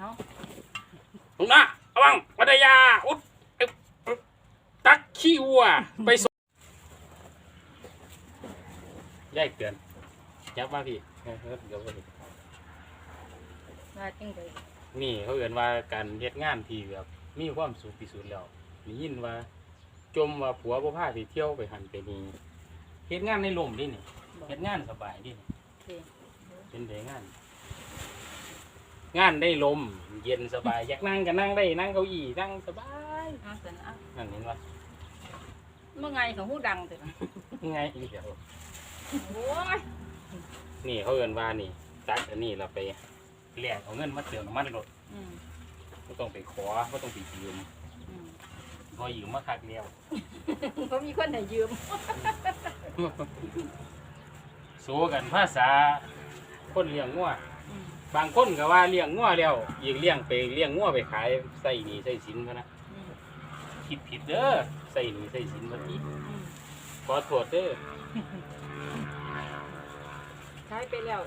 เอาตรงหน้าระวังวัตยาอุดอึ๊บอึ๊บตักขี้วัวไปส่งย่ายเตือนยับมาพี่เออเออเดี๋ยวก่อนว่าจังไดนี่เขาเอ่นว่าการเฮ็ดงานที่แบบมีความสุขที่สุดแล้วได้ยินว่า จมว่าผัวบ่พาไปเที่ยวไปหันไปนี่เฮ็ดงานในลมดินี่บอกเฮ็ดงานสบายดินี่สิเป็นไดงาน งานได้ลม เย็นสบาย อยากนั่งก็นั่งได้นั่งเก้าอี้นั่งสบายเอาสันเอานั่นเห็นว่าเมื่อไงของหูดังเถอะไงอีเดียวโอ้ยนี่เขาเอินว่านี่ตักอันนี้เราไปแลกเอาเงินมาเติมน้ำมันรถอืมไม่ต้องไปขอไม่ต้องไปยืมอืมพอยืมมาคักเดียวเขามีคนให้ยืมสู้กันภาษาคนเลี้ยงงัวอืม บางคนก็ว่าเลี้ยงงัวแล้วอีกเลี้ยงไปเลี้ยงงัวไปขายใส่หนีใส่สินพะนะอืมคิดผิดเด้อใส่หนีใส่สินแบบนี้อืมขอโทษเด้อขายไปแล้ว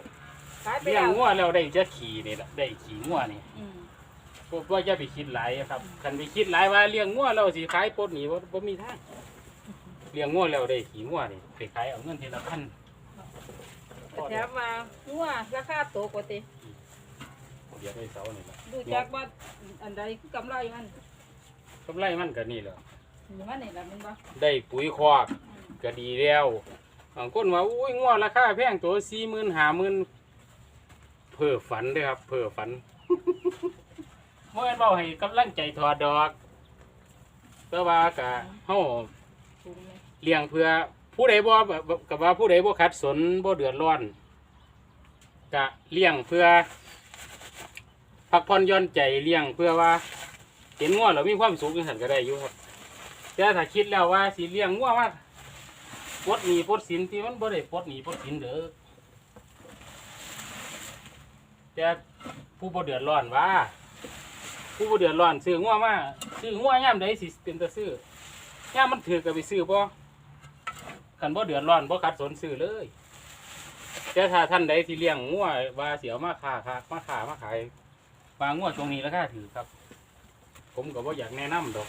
ขายไปเลี้ยงแล้วงัวแล้วได้จะขี่นี่ละได้ขี่งัวนี่อืมพวกว่าจะไปคิดหลายครับคันไปคิดหลายว่าเลี้ยงงัวแล้วสิขายปลดหนีบ่บ่มีทางเลี้ยงงัวแล้วได้ขี่งัวนี่ไปขายเอาเงินทีละพัน แต่แถมมาหัวราคาโตกว่าติ เดี๋ยวได้เสานี่ละดูจากว่าอันใดคือกำไรมันกำไรมันก็นี่แหละอยู่มันนี่แหละมันบ่ได้ปุ๋ยคอกอืมก็ดีแล้วบางคนว่าอุ้ยงัวราคาแพงตัวสี่หมื่นห้าหมื่นเพ้อฝันเด้อครับ เพ้อฝันเมื่อเบาให้กำลังใจถอดดอกแต่ว่ากะเฮาถูกไหมเลี้ยงเพื่อผู้ใดบ่แบบกับว่าผู้ใดบ่ขัดสนบ่เดือดร้อนกะเลี้ยงเพื่อ พักผ่อนย่อนใจเลี้ยงเพื่อว่า เห็นงัวแล้วมีความสุขจังซั่นก็ได้อยู่ครับ แต่ถ้าคิดแล้วว่าสิเลี้ยงงัวมาปลดหนีปลดสินที่มันบ่ได้ปลดหนีปลดสินเด้อแต่ผู้บ่เดือดร้อนว่า ผู้บ่เดือดร้อนซื้องัวมาซื้องัวยามใดสิเป็นตาซื้อยามมันถือก็ไปซื้อบ่คันบ่เดือดร้อนบ่ขัดสนซื้อเลยแต่ถ้าท่านใดที่เลี้ยงงัวว่าเสิเอามาค้าค้ามาค้ามาขาย ปลางัวตรงนี้ราคาถือครับ ผมก็บ่อยากแนะนำดอก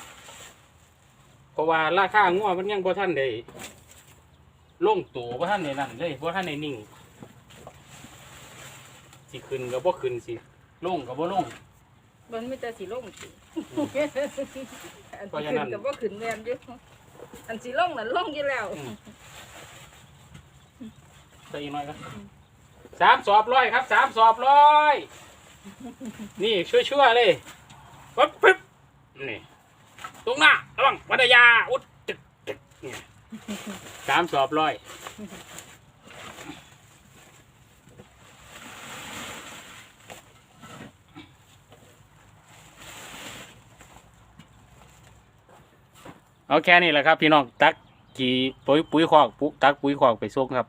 เพราะว่าราคางัวมันยังบ่ท่านได้ลงตัวบ่ท่านได้นั่นเลยบ่ท่านได้นิ่งสิขึ้นก็บ่ขึ้นสิลงก็บ่ลง มันมีแต่สีลงสิอันเพราะที่ฉะนั้ขึ้นน กับว่าขึ้นแวนอยู่อันสีลงนั่นลงอยู่แล้ว อืมใส่อีกหน่อยครับสามสอบร้อยครับสามสอบร้อย นี่ชั่วๆเลยปั๊บปึ๊บนี่ตรงหน้าระวังวัตยาอุดจึกจึกเนี่ยสามสอบร้อยเอาแค่นี้แหละครับ พี่น้องตักกี่ปุ๋ยปุ๋ยคอกปุ๊ตักปุ๋ยคอกไปส่งครับ